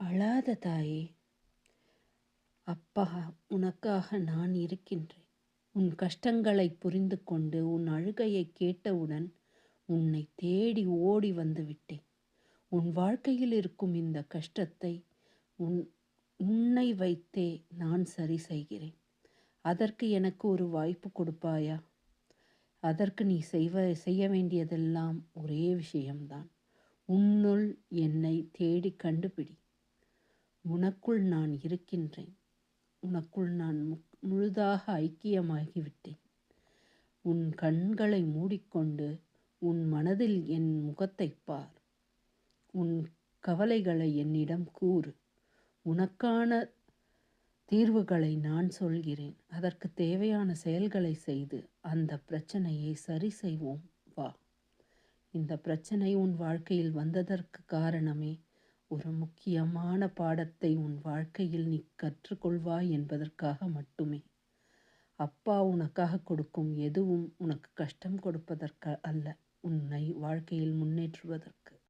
அழாத தாயே அப்பா உனக்காக நான் இருக்கின்றேன். உன் கஷ்டங்களை புரிந்து கொண்டு உன் அழுகையை கேட்டவுடன் உன்னை தேடி ஓடி வந்து விட்டேன். உன் வாழ்க்கையில் இருக்கும் இந்த கஷ்டத்தை உன் உன்னை வைத்தே நான் சரி செய்கிறேன். அதற்கு எனக்கு ஒரு வாய்ப்பு கொடுப்பாயா? அதற்கு நீ செய்வ செய்ய வேண்டியதெல்லாம் ஒரே விஷயம்தான். உன்னுள் என்னை தேடி கண்டுபிடி. உனக்குள் நான் இருக்கின்றேன். உனக்குள் நான் முழுதாக ஐக்கியமாகிவிட்டேன். உன் கண்களை மூடிக்கொண்டு உன் மனதில் என் முகத்தை பார். உன் கவலைகளை என்னிடம் கூறு. உனக்கான தீர்வுகளை நான் சொல்கிறேன். அதற்கு தேவையான செயல்களை செய்து அந்த பிரச்சனையை சரி செய்வோம். வா. இந்த பிரச்சனை உன் வாழ்க்கையில் வந்ததற்கு காரணமே ஒரு முக்கியமான பாடத்தை உன் வாழ்க்கையில் நீ கற்றுக்கொள்வாய் என்பதற்காக மட்டுமே. அப்பா உனக்காக கொடுக்கும் எதுவும் உனக்கு கஷ்டம் கொடுப்பதற்கு அல்ல. உன்னை வாழ்க்கையில் முன்னேற்றுவதற்கு.